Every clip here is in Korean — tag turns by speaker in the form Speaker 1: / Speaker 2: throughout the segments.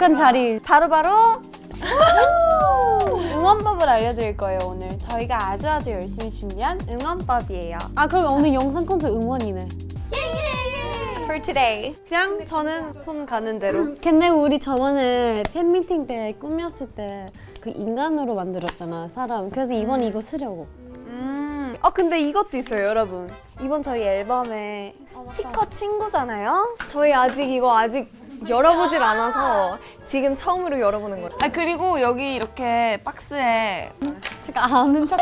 Speaker 1: 익숙한 자리.
Speaker 2: 바로바로 응원법을 알려드릴 거예요 오늘 저희가 아주 아주 열심히 준비한 응원법이에요
Speaker 1: 아 그럼 오늘 영상 콘텐츠 응원이네.
Speaker 2: For today 그냥 저는 손 가는 대로
Speaker 1: 근데 우리 저번에 팬미팅 때 꾸몄을 때 그 인간으로 만들었잖아 사람. 그래서 이번에 이거 쓰려고.
Speaker 2: 음. 어 근데 이것도 있어요 여러분 이번 저희 앨범에 스티커 친구잖아요
Speaker 3: 저희 아직 이거 아직 열어보질 않아서 지금 처음으로 열어보는 거예요.
Speaker 4: 아 그리고 여기 이렇게 박스에
Speaker 1: 제가 아는 척.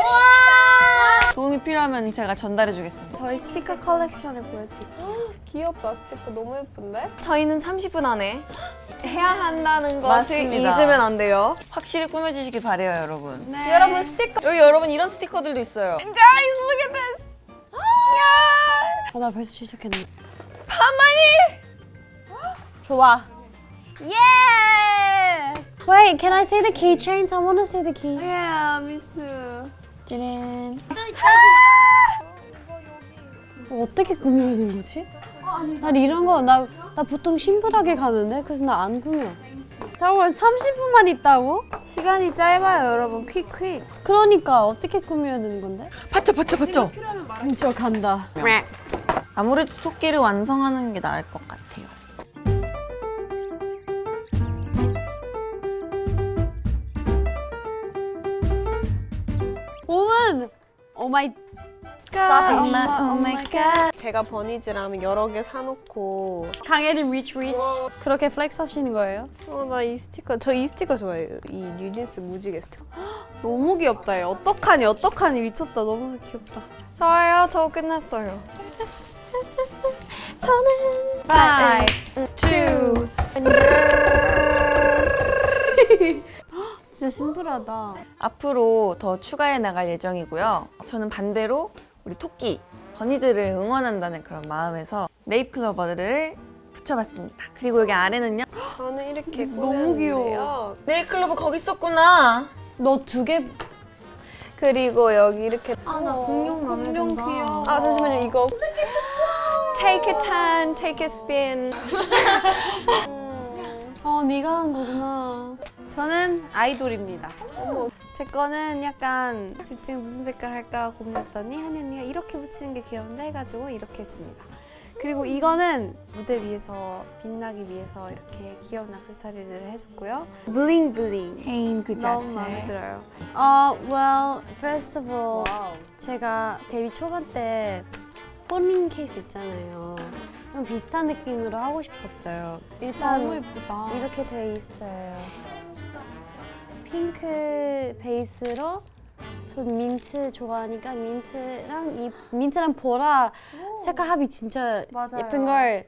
Speaker 4: 도움이 필요하면 제가 전달해 주겠습니다.
Speaker 2: 저희 스티커 컬렉션을 보여드릴게요
Speaker 3: 귀엽다 스티커 너무 예쁜데? 저희는 30분 안에 해야 한다는 것을
Speaker 4: 맞습니다.
Speaker 3: 잊으면 안 돼요.
Speaker 4: 확실히 꾸며주시길 바래요, 여러분.
Speaker 2: 네.
Speaker 3: 여러분 스티커
Speaker 4: 여기 여러분 이런 스티커들도 있어요. Guys, look at this.
Speaker 1: 아, 나 벌써 시작했네.
Speaker 4: 파마니.
Speaker 1: 좋아.
Speaker 3: 예!
Speaker 1: Wait, can I see the keychains? I want to see the key.
Speaker 2: Yeah, 미스
Speaker 4: 짜란.
Speaker 1: 어, 어떻게 꾸며야 되는 거지? 나 이런 거, 나, 나 보통 심플하게 가는데? 그래서 나 안 꾸며. 잠깐만, 30분만 있다고?
Speaker 2: 시간이 짧아요 여러분 퀵 퀵
Speaker 1: 그러니까 어떻게 꾸며야 되는 건데?
Speaker 4: 파쳐, 파쳐, 파쳐.
Speaker 1: 저 간다.
Speaker 4: 아무래도 토끼를 완성하는 게 나을 것 같아요.
Speaker 1: 봄은 오마이
Speaker 2: 엄마 오마이갓.
Speaker 3: 제가 버니즈라면 여러 개 사놓고.
Speaker 1: 강혜림 리치 리치 그렇게 플렉스 하시는 거예요?
Speaker 3: 어 나 이 스티커 저 이 스티커 좋아해요. 이 뉴진스 무지개 스티커.
Speaker 2: 너무 귀엽다 얘. 어떡하니 어떡하니. 미쳤다. 너무 귀엽다.
Speaker 3: 저요 저 끝났어요.
Speaker 4: Five,
Speaker 3: two.
Speaker 2: 진짜 심플하다
Speaker 4: 앞으로 더 추가해 나갈 예정이고요. 저는 반대로 우리 토끼, 버니들을 응원한다는 그런 마음에서 네이클로버들을 붙여봤습니다. 그리고 여기 아래는요.
Speaker 3: 저는 이렇게
Speaker 2: 너무 귀여워.
Speaker 4: 네이클로버 거기 있었구나.
Speaker 1: 너 두 개
Speaker 3: 그리고 여기 이렇게
Speaker 1: 아 나 공룡 마음에
Speaker 2: 공룡
Speaker 1: 든다.
Speaker 2: 귀여워
Speaker 3: 아 잠시만요 이거 Take a turn, take a spin.
Speaker 1: 어 네가 한 거구나.
Speaker 2: 저는 아이돌입니다 제 거는 약간 둘 중에 무슨 색깔 할까 고민했더니 한이 언니가 이렇게 붙이는 게 귀여운데 해가지고 이렇게 했습니다 그리고 이거는 무대 위에서 빛나기 위해서 이렇게 귀여운 액세서리를 해줬고요 블링 블링
Speaker 4: 헤인 그
Speaker 2: 너무 마음에
Speaker 4: 자체.
Speaker 2: 들어요
Speaker 1: 어, well, first of all, 제가 데뷔 초반 때 폴링 케이스 있잖아요. 좀 비슷한 느낌으로 하고 싶었어요. 일단
Speaker 2: 너무 예쁘다
Speaker 1: 이렇게 돼 있어요. 핑크 베이스로 전 민트 좋아하니까 민트랑 이 민트랑 보라 색깔 합이 진짜
Speaker 2: 맞아요.
Speaker 1: 예쁜 걸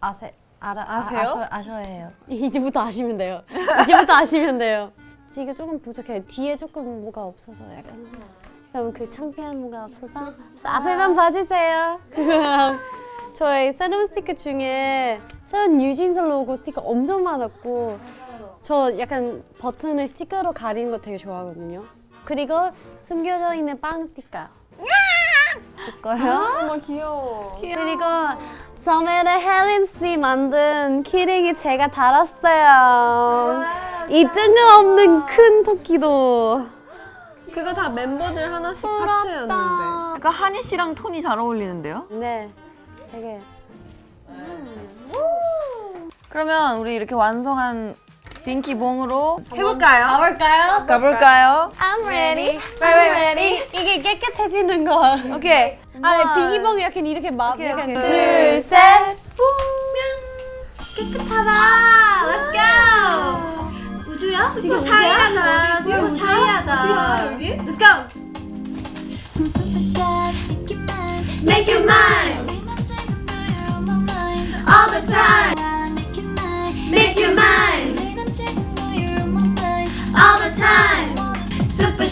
Speaker 1: 아세 알아
Speaker 2: 아세요?
Speaker 1: 아, 아셔, 아셔야 해요. 이제부터 아시면 돼요. 이제부터 아시면 돼요. 지금 조금 부족해요. 뒤에 조금 뭐가 없어서 약간 그럼 그 창피한 뭐가 없어서 앞에만 봐주세요. 저희 새로운 스티커 중에 새로운 뉴진스 로고 스티커 엄청 많았고 저 약간 버튼을 스티커로 가리는 거 되게 좋아하거든요. 그리고 숨겨져 있는 빵 스티커. 이거요.
Speaker 3: 너무 귀여워.
Speaker 1: 그리고 처음에 헬린 씨 만든 키링이 제가 달았어요. 이 뜬금없는 큰 토끼도.
Speaker 3: 그거 다 멤버들 하나씩 파츠였는데.
Speaker 4: 약간 한희 씨랑 톤이 잘 어울리는데요?
Speaker 1: 네, 되게
Speaker 4: 그러면 우리 이렇게 완성한 binky 봉으로
Speaker 2: 해볼까요?
Speaker 1: 가볼까요?
Speaker 4: 가볼까요?
Speaker 1: I'm ready. I'm ready. 이게 깨끗해지는 거.
Speaker 2: 오케이
Speaker 1: 아, 비기봉 약간 이렇게 막
Speaker 2: 오케이,
Speaker 1: 약간
Speaker 2: 오케이.
Speaker 1: 둘, 셋. 깨끗하다. Let's go. 우주야? 지금 우주야? 지금 우주야? Let's go.
Speaker 5: Make you mine all the time.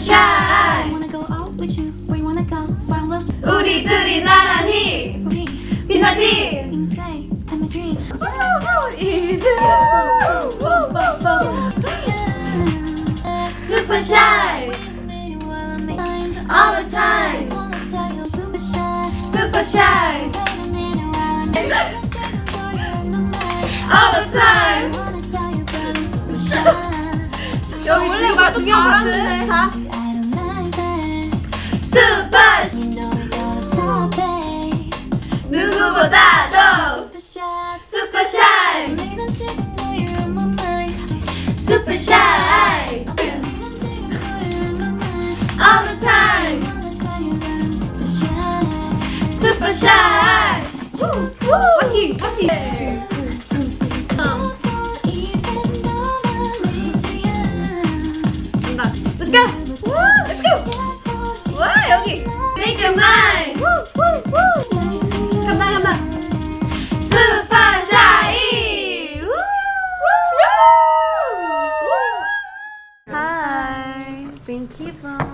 Speaker 5: Super shy. Wanna go out with you? Where you wanna go? Boundless. 우리 둘이 나란히 빛나지. You say I'm a dream. Super shy all the time. Super shy all the time.
Speaker 4: 말도 잘하는데. 슈퍼
Speaker 5: You know we got a topic.
Speaker 4: 누구보다도
Speaker 5: Super shy.
Speaker 4: 슈퍼 샤이
Speaker 5: Leaving 지금 know you're on my mind.
Speaker 4: 슈퍼 샤이
Speaker 5: Leaving 지금 know you're on
Speaker 4: 여기.
Speaker 5: Make it mine. 간다 간다.
Speaker 4: 슈퍼샤이. Hi. Thank you.